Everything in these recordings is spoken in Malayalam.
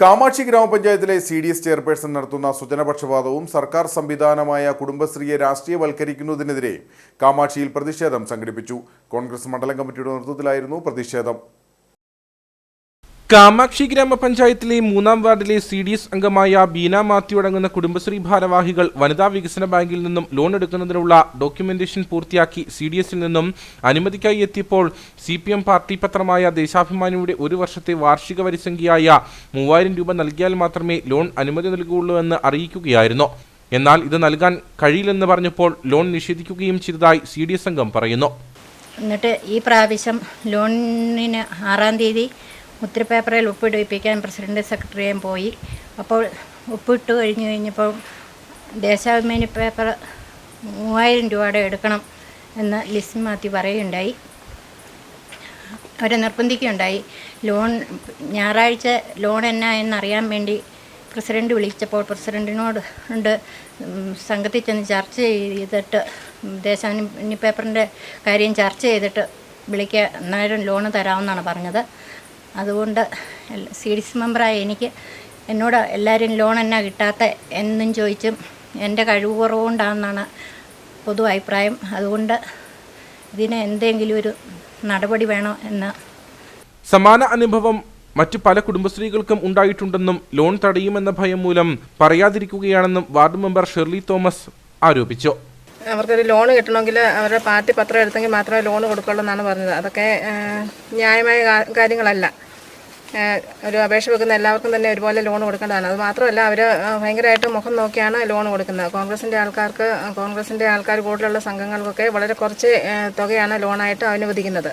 കാമാക്ഷി ഗ്രാമപഞ്ചായത്തിലെ സി ഡി എസ് ചെയർപേഴ്സൺ നടത്തുന്ന സ്വജനപക്ഷപാതവും സർക്കാർ സംവിധാനമായ കുടുംബശ്രീയെ രാഷ്ട്രീയവൽക്കരിക്കുന്നതിനെതിരെ കാമാക്ഷിയിൽ പ്രതിഷേധം സംഘടിപ്പിച്ചു. കോൺഗ്രസ് മണ്ഡലം കമ്മിറ്റിയുടെ നേതൃത്വത്തിലായിരുന്നു പ്രതിഷേധം. കാമാക്ഷി ഗ്രാമപഞ്ചായത്തിലെ മൂന്നാം വാർഡിലെ സി ഡി എസ് അംഗമായ ബീന മാത്യു അടങ്ങുന്ന കുടുംബശ്രീ ഭാരവാഹികൾ വനിതാ വികസന ബാങ്കിൽ നിന്നും ലോൺ എടുക്കുന്നതിനുള്ള ഡോക്യുമെന്റേഷൻ പൂർത്തിയാക്കി സി ഡി എസിൽ നിന്നും അനുമതിക്കായി എത്തിയപ്പോൾ സി പി എം പാർട്ടി പത്രമായ ദേശാഭിമാനിയുടെ ഒരു വർഷത്തെ വാർഷിക വരിസംഖ്യയായ മൂവായിരം രൂപ നൽകിയാൽ മാത്രമേ ലോൺ അനുമതി നൽകുകയുള്ളൂ എന്ന് അറിയിക്കുകയായിരുന്നു. എന്നാൽ ഇത് നൽകാൻ കഴിയില്ലെന്ന് പറഞ്ഞപ്പോൾ ലോൺ നിഷേധിക്കുകയും ചെയ്തതായി സി ഡി എസ് അംഗം പറയുന്നു. എന്നിട്ട് ഈ പ്രാവശ്യം ലോണിന് ആറാം തീയതി ഉത്തരപേപ്പറിൽ ഒപ്പിടിപ്പിക്കാൻ പ്രസിഡന്റ് സെക്രട്ടറിയും പോയി. അപ്പോൾ ഉപ്പിട്ട് കഴിഞ്ഞ് കഴിഞ്ഞപ്പോൾ ദേശാഭിമാനി പേപ്പർ മൂവായിരം രൂപയുടെ എടുക്കണം എന്ന് ലിസ്റ്റ് മാത്യു പറയുകയുണ്ടായി. അവരെ നിർബന്ധിക്കുകയുണ്ടായി. ലോൺ ഞായറാഴ്ച ലോൺ എന്നാ എന്നറിയാൻ വേണ്ടി പ്രസിഡന്റ് വിളിച്ചപ്പോൾ പ്രസിഡന്റിനോട് ഉണ്ട് സംഘത്തിൽ ചെന്ന് ചർച്ച ചെയ്തിട്ട് ദേശാഭിമാനി പേപ്പറിന്റെ കാര്യം ചർച്ച ചെയ്തിട്ട് വിളിക്കുക അന്നേരം ലോണ് തരാമെന്നാണ് പറഞ്ഞത്. അതുകൊണ്ട് സി ഡി സി മെമ്പറായ എനിക്ക് എന്നോട് എല്ലാവരും ലോൺ എന്നാ കിട്ടാത്ത എന്നും ചോദിച്ചും എന്റെ കഴിവ് കുറവുകൊണ്ടാണെന്നാണ് പൊതു അഭിപ്രായം. അതുകൊണ്ട് ഇതിന് എന്തെങ്കിലും ഒരു നടപടി വേണോ എന്ന്. സമാന അനുഭവം മറ്റു പല കുടുംബശ്രീകൾക്കും ഉണ്ടായിട്ടുണ്ടെന്നും ലോൺ തടയുമെന്ന ഭയം മൂലം പറയാതിരിക്കുകയാണെന്നും വാർഡ് മെമ്പർ ഷെർലി തോമസ് ആരോപിച്ചു. അവർക്കൊരു ലോൺ കിട്ടണമെങ്കിൽ അവരുടെ പാർട്ടി പത്രം എടുത്തെങ്കിൽ മാത്രമേ ലോൺ കൊടുക്കുള്ളൂ എന്നാണ് പറഞ്ഞത്. അതൊക്കെ ന്യായമായ കാര്യങ്ങളല്ല. ഒരു അപേക്ഷ വെക്കുന്ന എല്ലാവർക്കും തന്നെ ഒരുപോലെ ലോൺ കൊടുക്കേണ്ടതാണ്. അത് മാത്രമല്ല അവർ ഭയങ്കരമായിട്ട് മുഖം നോക്കിയാണ് ലോൺ കൊടുക്കുന്നത്. കോൺഗ്രസിന്റെ ആൾക്കാർക്ക് കോൺഗ്രസിന്റെ ആൾക്കാർ കൂടുതലുള്ള സംഘങ്ങൾക്കൊക്കെ വളരെ കുറച്ച് തുകയാണ് ലോണായിട്ട് അനുവദിക്കുന്നത്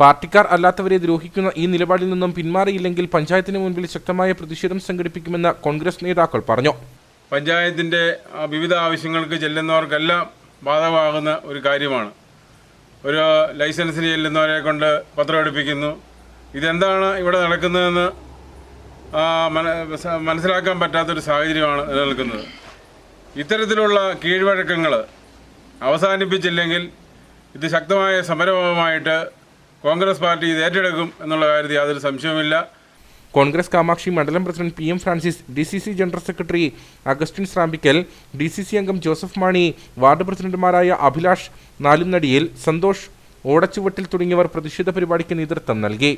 പാർട്ടിക്കാർ അല്ലാത്തവരെ ദ്രോഹിക്കുന്ന ഈ നിലപാടിൽ നിന്നും പിന്മാറിയില്ലെങ്കിൽ പഞ്ചായത്തിന് മുൻപിൽ ശക്തമായ പ്രതിഷേധം സംഘടിപ്പിക്കുമെന്ന് കോൺഗ്രസ് നേതാക്കൾ പറഞ്ഞു. പഞ്ചായത്തിന്റെ വിവിധ ആവശ്യങ്ങൾക്ക് ചെല്ലുന്നവർക്കെല്ലാം ബാധകമാകുന്ന ഒരു കാര്യമാണ്. ഒരു ലൈസൻസിന് ചെല്ലുന്നവരെ കൊണ്ട് പത്രം എടുപ്പിക്കുന്നു. ഇതെന്താണ് ഇവിടെ നടക്കുന്നതെന്ന് മനസ്സിലാക്കാൻ പറ്റാത്തൊരു സാഹചര്യമാണ് നിലനിൽക്കുന്നത്. ഇത്തരത്തിലുള്ള കീഴ്വഴക്കങ്ങൾ അവസാനിപ്പിച്ചില്ലെങ്കിൽ ഇത് ശക്തമായ സമരവുമായിട്ട് കോൺഗ്രസ് പാർട്ടി ഇത് ഏറ്റെടുക്കും എന്നുള്ള കാര്യത്തിൽ യാതൊരു സംശയവുമില്ല. കോൺഗ്രസ് കാമാക്ഷി മണ്ഡലം president P M Francis D C C general secretary Augustine Srampickal D C C അംഗം ജോസഫ് മാണി വാർഡ് പ്രസിഡന്റുമാരായ അഭിലാഷ് നാലുനടിയിൽ സന്തോഷ് ഓടച്ചുവട്ടിൽ തുടങ്ങിയവർ പ്രതിഷേധ പരിപാടിക്ക് നേതൃത്വം നൽകി.